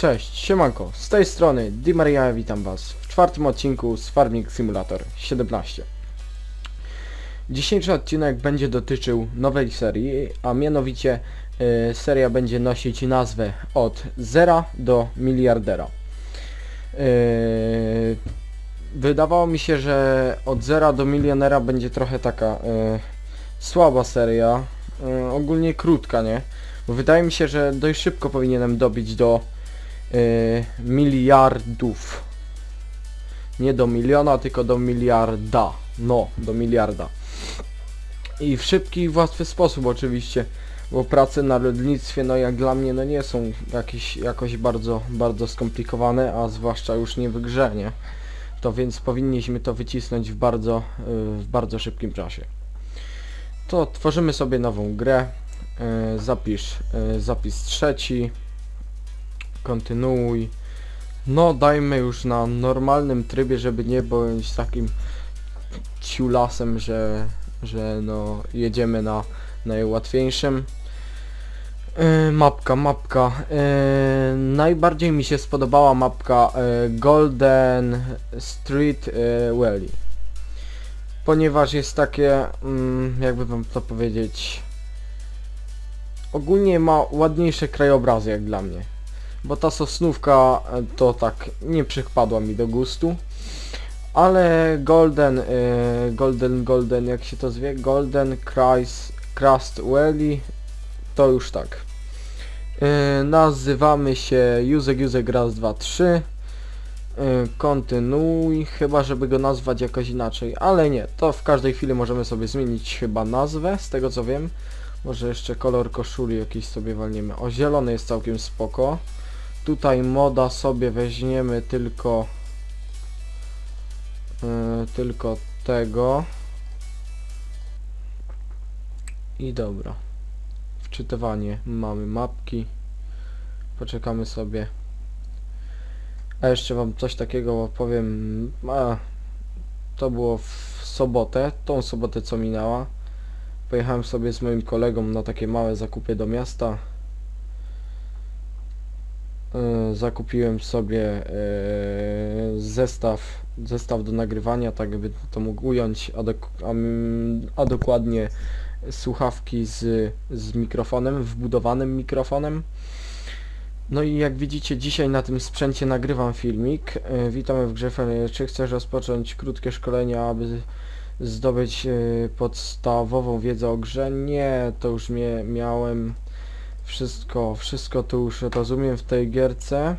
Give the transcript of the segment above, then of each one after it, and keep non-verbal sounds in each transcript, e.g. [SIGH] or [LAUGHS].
Cześć, siemanko, z tej strony Di Maria, witam was czwartym odcinku z Farming Simulator 17. Dzisiejszy odcinek będzie dotyczył nowej serii, a mianowicie y, seria będzie nosić nazwę od zera do miliardera. Y, wydawało mi się, że od zera do milionera będzie trochę taka y, słaba seria, y, ogólnie krótka, nie? Bo wydaje mi się, że dość szybko powinienem dobić do y, miliardów. Nie do miliona, tylko do miliarda. No, do miliarda. I w szybki i łatwy sposób oczywiście, bo prace na lotnictwie, no jak dla mnie, no nie są jakieś, jakoś bardzo, bardzo skomplikowane, a zwłaszcza już nie w nie? To więc powinniśmy to wycisnąć w bardzo, w bardzo szybkim czasie. To tworzymy sobie nową grę. Y, Zapisz, y, zapis trzeci kontynuuj. No dajmy już na normalnym trybie, żeby nie bądź takim ciulasem, że, że no jedziemy na najłatwiejszym. Yy, mapka, mapka. Yy, najbardziej mi się spodobała mapka yy, Golden Street yy, Valley. Ponieważ jest takie, mm, jakby wam to powiedzieć, ogólnie ma ładniejsze krajobrazy jak dla mnie bo ta sosnówka e, to tak nie przypadła mi do gustu. Ale Golden, y, Golden, Golden, jak się to zwie? Golden Christ, Crust Welly, to już tak. Y, nazywamy się Józek Józek raz, dwa, trzy. Y, kontynuuj, chyba żeby go nazwać jakoś inaczej, ale nie, to w każdej chwili możemy sobie zmienić chyba nazwę, z tego co wiem. Może jeszcze kolor koszuli jakiś sobie walniemy. O, zielony jest całkiem spoko. Tutaj moda sobie weźmiemy tylko yy, tylko tego. I dobra. Wczytywanie. Mamy mapki. Poczekamy sobie. A jeszcze wam coś takiego opowiem a, to było w sobotę. Tą sobotę co minęła. Pojechałem sobie z moim kolegą na takie małe zakupy do miasta zakupiłem sobie e, zestaw, zestaw do nagrywania, tak by to mógł ująć, a, dok a, a dokładnie słuchawki z, z mikrofonem, wbudowanym mikrofonem. No i jak widzicie dzisiaj na tym sprzęcie nagrywam filmik. E, Witamy w grze. Czy chcesz rozpocząć krótkie szkolenia, aby zdobyć e, podstawową wiedzę o grze? Nie, to już mie miałem wszystko, wszystko tu już rozumiem w tej gierce.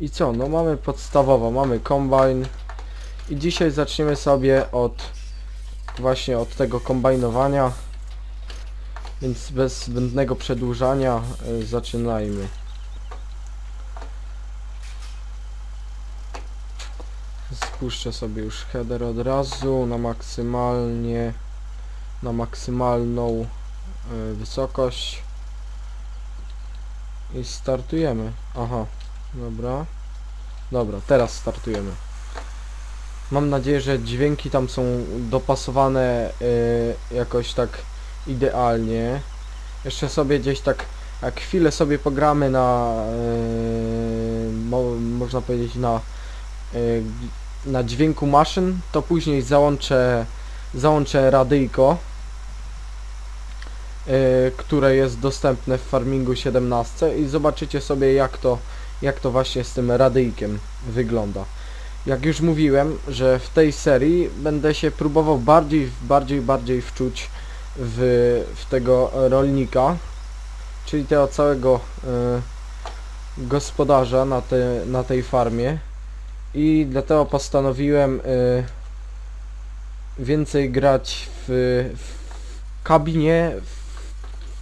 I co? No mamy podstawowo, mamy kombajn. I dzisiaj zaczniemy sobie od właśnie od tego kombajnowania. Więc bez zbędnego przedłużania y, zaczynajmy. Spuszczę sobie już header od razu na maksymalnie na maksymalną y, wysokość. I startujemy. Aha, dobra. Dobra, teraz startujemy. Mam nadzieję, że dźwięki tam są dopasowane y, jakoś tak idealnie. Jeszcze sobie gdzieś tak, jak chwilę sobie pogramy na, y, mo, można powiedzieć na, y, na dźwięku maszyn, to później załączę, załączę radyjko które jest dostępne w Farmingu 17 i zobaczycie sobie jak to, jak to właśnie z tym radyjkiem wygląda. Jak już mówiłem, że w tej serii będę się próbował bardziej, bardziej, bardziej wczuć w, w tego rolnika, czyli tego całego y, gospodarza na, te, na tej farmie i dlatego postanowiłem y, więcej grać w, w kabinie, w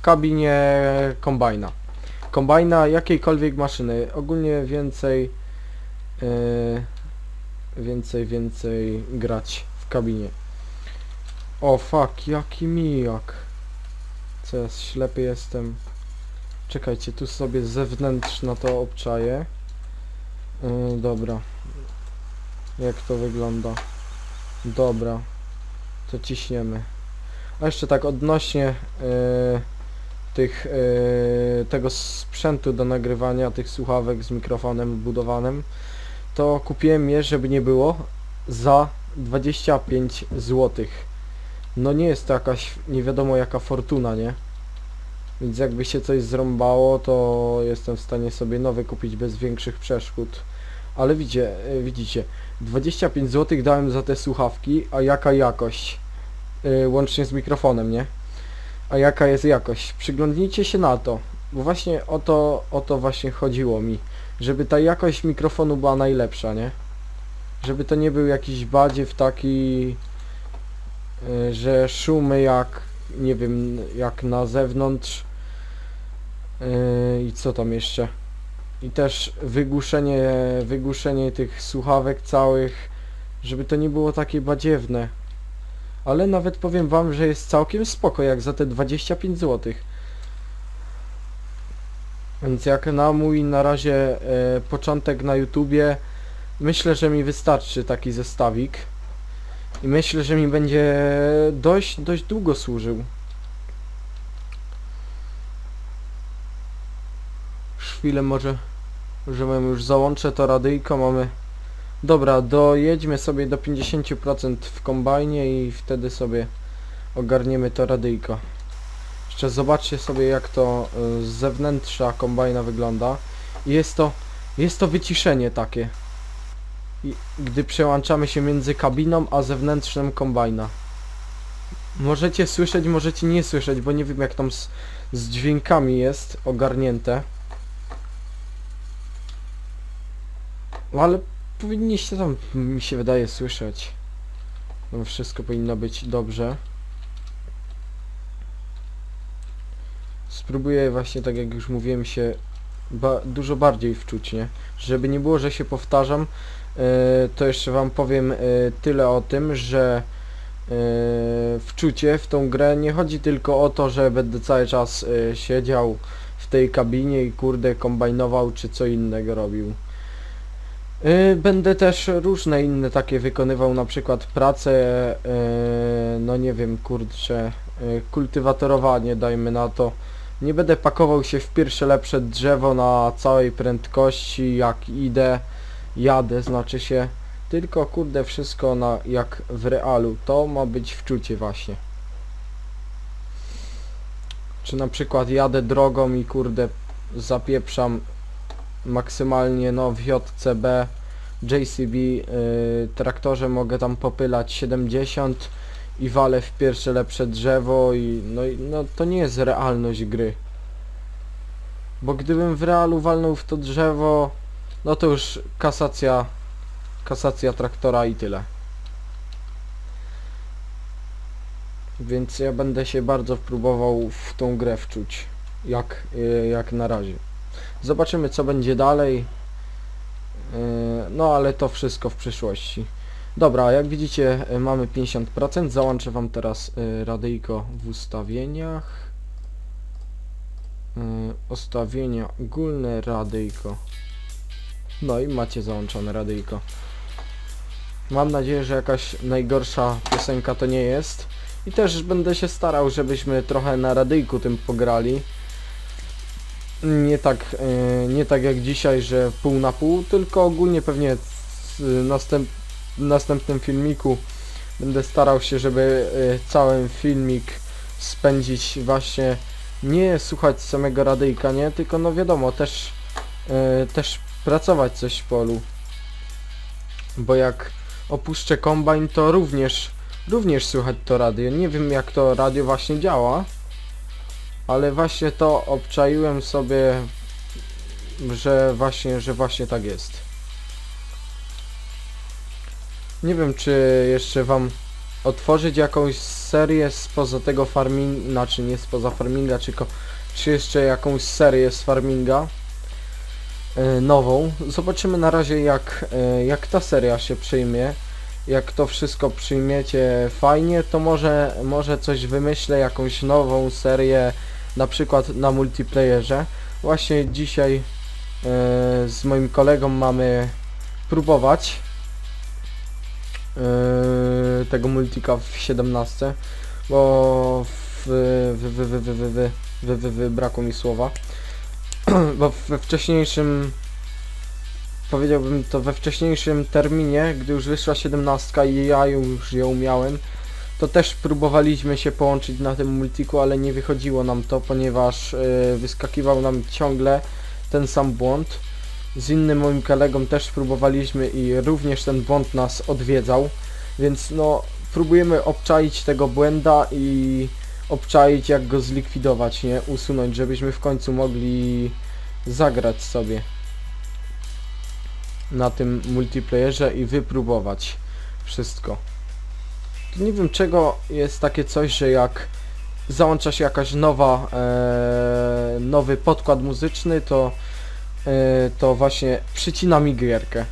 kabinie kombajna. Kombajna jakiejkolwiek maszyny. Ogólnie więcej yy, więcej, więcej grać w kabinie. O fuck, jaki mijak. Co ja ślepy jestem. Czekajcie, tu sobie zewnętrzna to obczaję. Yy, dobra. Jak to wygląda? Dobra. To ciśniemy. A jeszcze tak odnośnie yy, tych, yy, tego sprzętu do nagrywania, tych słuchawek z mikrofonem wbudowanym, to kupiłem je, żeby nie było, za 25 zł. No nie jest to jakaś nie wiadomo jaka fortuna, nie? Więc jakby się coś zrąbało, to jestem w stanie sobie nowy kupić bez większych przeszkód. Ale widzicie, widzicie, 25 zł dałem za te słuchawki, a jaka jakość? Yy, łącznie z mikrofonem, nie? A jaka jest jakość? Przyglądnijcie się na to, bo właśnie o to, o to właśnie chodziło mi, żeby ta jakość mikrofonu była najlepsza, nie? Żeby to nie był jakiś badziew taki, yy, że szumy jak, nie wiem, jak na zewnątrz yy, i co tam jeszcze? I też wygłuszenie, wygłuszenie tych słuchawek całych, żeby to nie było takie badziewne. Ale nawet powiem wam, że jest całkiem spoko, jak za te 25 zł. Więc jak na mój na razie e, początek na YouTubie, myślę, że mi wystarczy taki zestawik. I myślę, że mi będzie dość, dość długo służył. Chwilę może, że już załączę to radyjko, mamy... Dobra, dojedźmy sobie do 50% w kombajnie i wtedy sobie ogarniemy to radyjko. Jeszcze zobaczcie sobie jak to y, z zewnętrza kombajna wygląda. Jest to, jest to wyciszenie takie. Gdy przełączamy się między kabiną a zewnętrznym kombajna. Możecie słyszeć, możecie nie słyszeć, bo nie wiem jak tam z, z dźwiękami jest ogarnięte. Ale powinniście tam, mi się wydaje, słyszeć. No wszystko powinno być dobrze. Spróbuję właśnie, tak jak już mówiłem, się ba dużo bardziej wczuć, nie? Żeby nie było, że się powtarzam, e, to jeszcze wam powiem e, tyle o tym, że e, wczucie w tą grę nie chodzi tylko o to, że będę cały czas e, siedział w tej kabinie i kurde kombajnował czy co innego robił. Y, Będę też różne inne takie wykonywał, na przykład pracę, y, no nie wiem, kurczę, y, kultywatorowanie, dajmy na to. Nie będę pakował się w pierwsze lepsze drzewo na całej prędkości, jak idę, jadę, znaczy się, tylko kurde wszystko na, jak w realu. To ma być wczucie właśnie. Czy na przykład jadę drogą i kurde zapieprzam maksymalnie no w JCB JCB y, traktorze mogę tam popylać 70 i walę w pierwsze lepsze drzewo i no, i no to nie jest realność gry. Bo gdybym w realu walnął w to drzewo, no to już kasacja kasacja traktora i tyle. Więc ja będę się bardzo próbował w tą grę wczuć, jak, y, jak na razie. Zobaczymy co będzie dalej. Yy, No ale to wszystko w przyszłości. Dobra, jak widzicie yy, mamy 50%. Załączę Wam teraz yy, radyjko w ustawieniach. Yy, Ustawienia ogólne radyjko. No i macie załączone radyjko. Mam nadzieję, że jakaś najgorsza piosenka to nie jest. I też będę się starał, żebyśmy trochę na radyjku tym pograli nie tak, e, nie tak jak dzisiaj, że pół na pół, tylko ogólnie pewnie w następ, następnym filmiku będę starał się, żeby e, cały filmik spędzić właśnie nie słuchać samego radyjka, nie, tylko no wiadomo, też, e, też pracować coś w polu. Bo jak opuszczę kombajn, to również, również słychać to radio. Nie wiem jak to radio właśnie działa, ale właśnie to obczaiłem sobie, że właśnie, że właśnie tak jest. Nie wiem, czy jeszcze wam otworzyć jakąś serię spoza tego farminga, znaczy nie spoza farminga, tylko czy jeszcze jakąś serię z farminga. e, nową. Zobaczymy na razie jak, e, jak ta seria się przyjmie. Jak to wszystko przyjmiecie fajnie, to może, może coś wymyślę, jakąś nową serię, na przykład na multiplayerze. Właśnie dzisiaj e, z moim kolegą mamy próbować e, tego multika w 17, bo w, w, w, w, w, w, w, w, w, w, brakło mi słowa, [CLEARS THROAT] bo we wcześniejszym powiedziałbym to we wcześniejszym terminie, gdy już wyszła 17 i ja już ją miałem, to też próbowaliśmy się połączyć na tym multiku, ale nie wychodziło nam to, ponieważ e, wyskakiwał nam ciągle ten sam błąd. Z innym moim kolegą też próbowaliśmy i również ten błąd nas odwiedzał, więc no próbujemy obczaić tego błęda i obczaić jak go zlikwidować, nie? Usunąć, żebyśmy w końcu mogli zagrać sobie na tym multiplayerze i wypróbować wszystko. Nie wiem czego jest takie coś, że jak załącza się jakaś nowa, e, nowy podkład muzyczny, to, e, to właśnie przycina mi gierkę.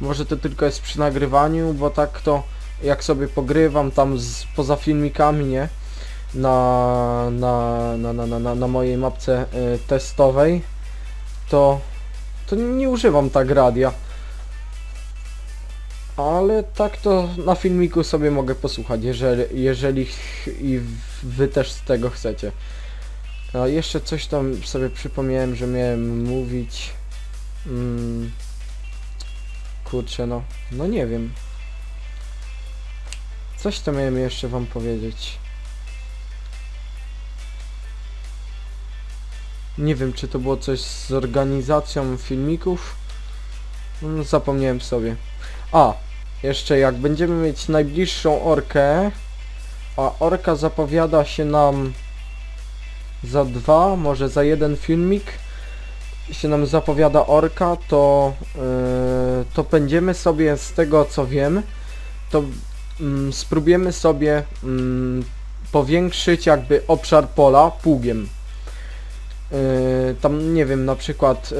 Może to tylko jest przy nagrywaniu, bo tak to jak sobie pogrywam tam z, poza filmikami, nie? Na, na, na, na, na, na, na mojej mapce e, testowej, to, to nie używam tak radia. Ale tak to na filmiku sobie mogę posłuchać, jeżeli, jeżeli i wy też z tego chcecie. A jeszcze coś tam sobie przypomniałem, że miałem mówić. Mm, kurczę, no. No nie wiem. Coś to miałem jeszcze wam powiedzieć. Nie wiem, czy to było coś z organizacją filmików. Mm, Zapomniałem sobie. A, jeszcze jak będziemy mieć najbliższą orkę, a orka zapowiada się nam za dwa, może za jeden filmik, się nam zapowiada orka, to, yy, to będziemy sobie z tego co wiem, to mm, spróbujemy sobie mm, powiększyć jakby obszar pola pługiem. Yy, tam nie wiem, na przykład yy,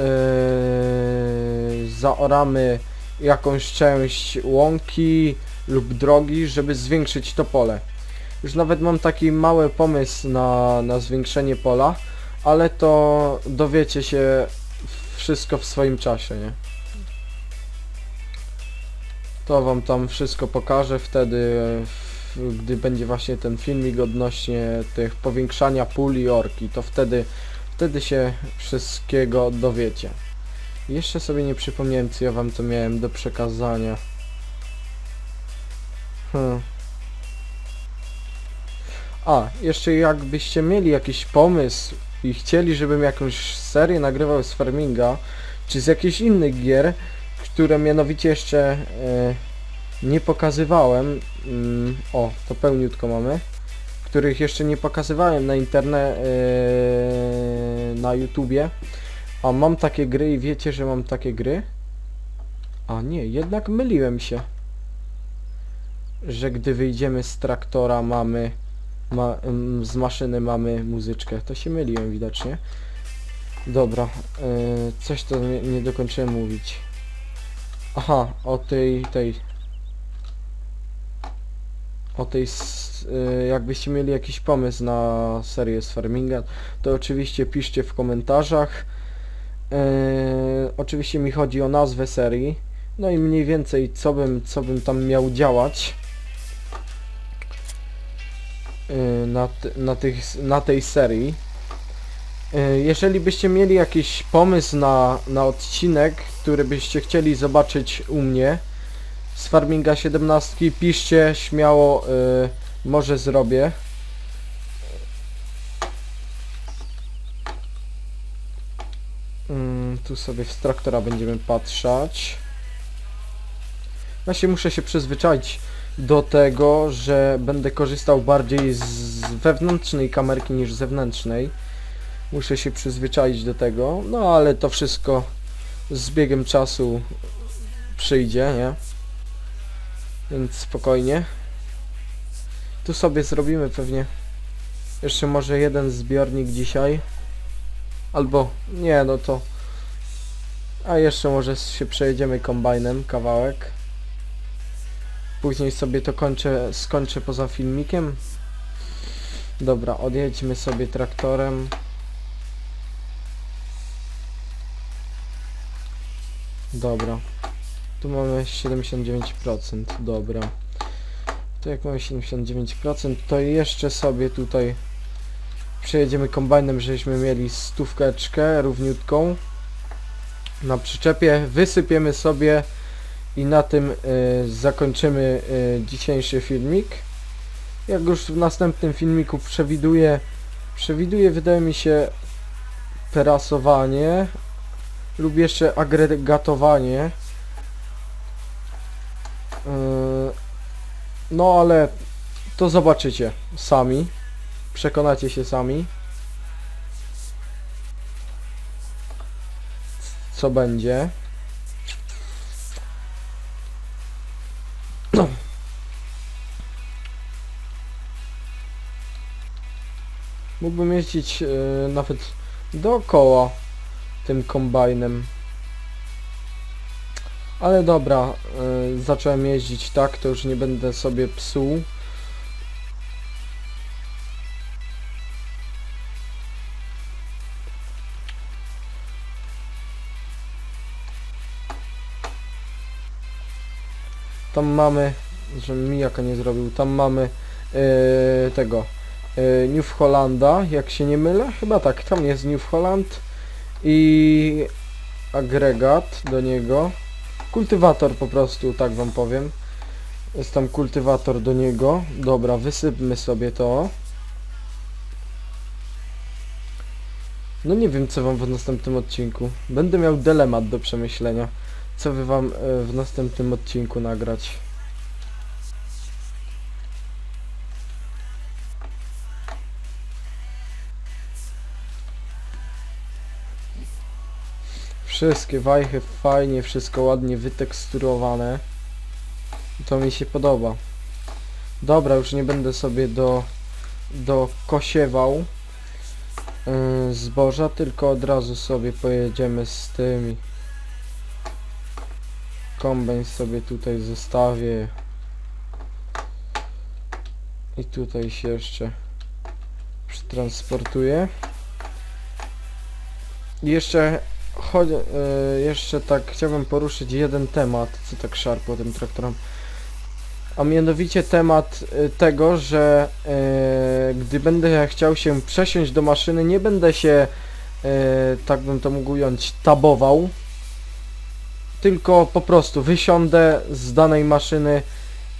zaoramy jakąś część łąki lub drogi, żeby zwiększyć to pole. Już nawet mam taki mały pomysł na, na zwiększenie pola, ale to dowiecie się wszystko w swoim czasie, nie? To wam tam wszystko pokażę wtedy, gdy będzie właśnie ten filmik odnośnie tych powiększania pól i orki, to wtedy, wtedy się wszystkiego dowiecie. Jeszcze sobie nie przypomniałem, co ja wam to miałem do przekazania. Hmm. A, jeszcze jakbyście mieli jakiś pomysł i chcieli, żebym jakąś serię nagrywał z Farminga, czy z jakichś innych gier, które mianowicie jeszcze e, nie pokazywałem, mm, o, to pełniutko mamy, których jeszcze nie pokazywałem na internet, e, na YouTubie, a mam takie gry i wiecie, że mam takie gry? A nie, jednak myliłem się. Że gdy wyjdziemy z traktora mamy... Ma, z maszyny mamy muzyczkę. To się myliłem widocznie. Dobra, yy, coś to nie, nie dokończyłem mówić. Aha, o tej, tej... O tej, yy, jakbyście mieli jakiś pomysł na serię z Farminga, to oczywiście piszcie w komentarzach. Eee, oczywiście mi chodzi o nazwę serii, no i mniej więcej co bym, co bym tam miał działać eee, na, na, tych, na tej serii. Eee, jeżeli byście mieli jakiś pomysł na, na odcinek, który byście chcieli zobaczyć u mnie z Farminga 17, piszcie śmiało, może zrobię. Tu sobie z traktora będziemy patrzeć. Właśnie muszę się przyzwyczaić do tego, że będę korzystał bardziej z wewnętrznej kamerki niż zewnętrznej. Muszę się przyzwyczaić do tego, no ale to wszystko z biegiem czasu przyjdzie, nie? Więc spokojnie. Tu sobie zrobimy pewnie jeszcze może jeden zbiornik dzisiaj. Albo nie, no to A jeszcze może się przejedziemy kombajnem kawałek. Później sobie to kończę, skończę poza filmikiem. Dobra, odjedźmy sobie traktorem. Dobra. Tu mamy 79%, dobra. To jak mamy 79%, to jeszcze sobie tutaj przejedziemy kombajnem, żeśmy mieli stóweczkę równiutką na przyczepie, wysypiemy sobie i na tym y, zakończymy y, dzisiejszy filmik. Jak już w następnym filmiku przewiduję, przewiduję wydaje mi się terasowanie lub jeszcze agregatowanie. Y, no ale to zobaczycie sami. Przekonacie się sami. Co będzie. [CLEARS THROAT] Mógłbym jeździć e, nawet dookoła tym kombajnem. Ale dobra, e, zacząłem jeździć tak, to już nie będę sobie psuł. Tam mamy, że Mijaka nie zrobił, tam mamy e, tego e, New Hollanda, jak się nie mylę, chyba tak, tam jest New Holland i agregat do niego, kultywator po prostu, tak wam powiem, jest tam kultywator do niego, dobra, wysypmy sobie to. No nie wiem co wam w następnym odcinku, będę miał dylemat do przemyślenia co wy wam e, w następnym odcinku nagrać. Wszystkie wajchy fajnie, wszystko ładnie wyteksturowane. To mi się podoba. Dobra, już nie będę sobie do, do kosiewał yy, zboża, tylko od razu sobie pojedziemy z tymi kombajn sobie tutaj zostawię. I tutaj się jeszcze przetransportuję. Jeszcze chodź, e, jeszcze tak chciałbym poruszyć jeden temat, co tak szarpło tym traktorem a mianowicie temat e, tego, że e, gdy będę chciał się przesiąść do maszyny, nie będę się, tak bym to mógł ująć, tabował, tylko po prostu wysiądę z danej maszyny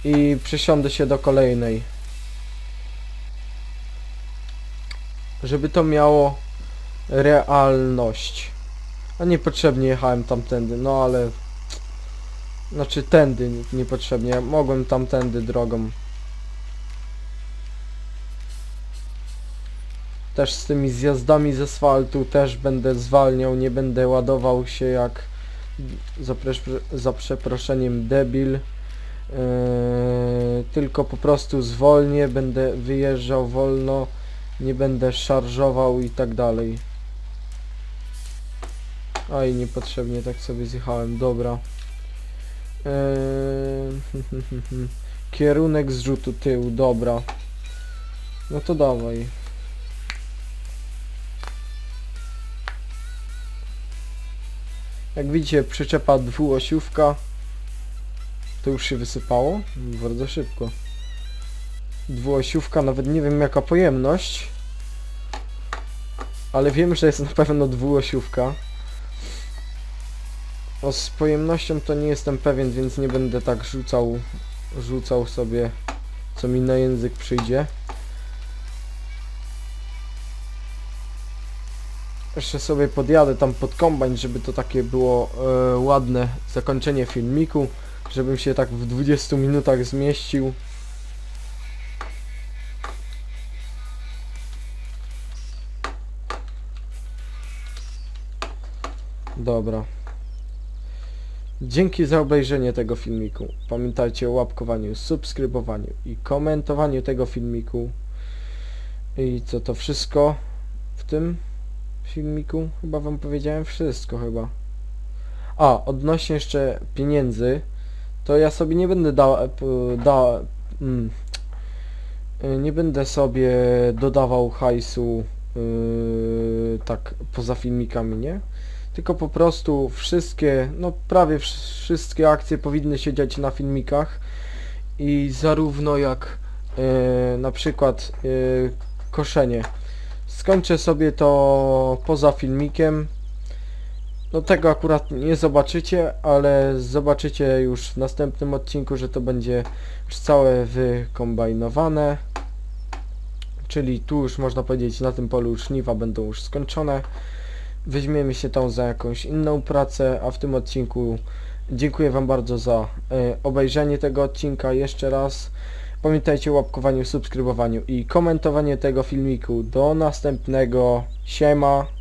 i przesiądę się do kolejnej. Żeby to miało realność. A niepotrzebnie jechałem tamtędy, no ale... Znaczy tędy niepotrzebnie, mogłem tamtędy drogą. Też z tymi zjazdami z asfaltu też będę zwalniał, nie będę ładował się jak za, za przeproszeniem debil. Yy, tylko po prostu zwolnię, będę wyjeżdżał wolno, nie będę szarżował i tak dalej. I niepotrzebnie tak sobie zjechałem, dobra. Yy, [LAUGHS] kierunek zrzutu tył, dobra. No to dawaj. Jak widzicie, przyczepa dwuosiówka. To już się wysypało bardzo szybko. Dwuosiówka, nawet nie wiem jaka pojemność. Ale wiem, że jest na pewno dwuosiówka. O, z pojemnością to nie jestem pewien, więc nie będę tak rzucał, rzucał sobie, co mi na język przyjdzie. Jeszcze sobie podjadę tam pod kombajn, żeby to takie było e, ładne zakończenie filmiku, żebym się tak w 20 minutach zmieścił. Dobra. Dzięki za obejrzenie tego filmiku. Pamiętajcie o łapkowaniu, subskrybowaniu i komentowaniu tego filmiku. I co to wszystko w tym filmiku. Chyba wam powiedziałem wszystko chyba. A, odnośnie jeszcze pieniędzy, to ja sobie nie będę dał, e, da, mm, y, nie będę sobie dodawał hajsu yy, tak poza filmikami, nie? Tylko po prostu wszystkie, no prawie wsz- wszystkie akcje powinny się dziać na filmikach i zarówno jak yy, na przykład yy, koszenie. Skończę sobie to poza filmikiem. No tego akurat nie zobaczycie, ale zobaczycie już w następnym odcinku, że to będzie już całe wykombajnowane. Czyli tu już można powiedzieć na tym polu żniwa będą już skończone. Weźmiemy się tam za jakąś inną pracę, a w tym odcinku dziękuję Wam bardzo za e, obejrzenie tego odcinka jeszcze raz. Pamiętajcie o łapkowaniu, subskrybowaniu i komentowaniu tego filmiku. Do następnego. Siema.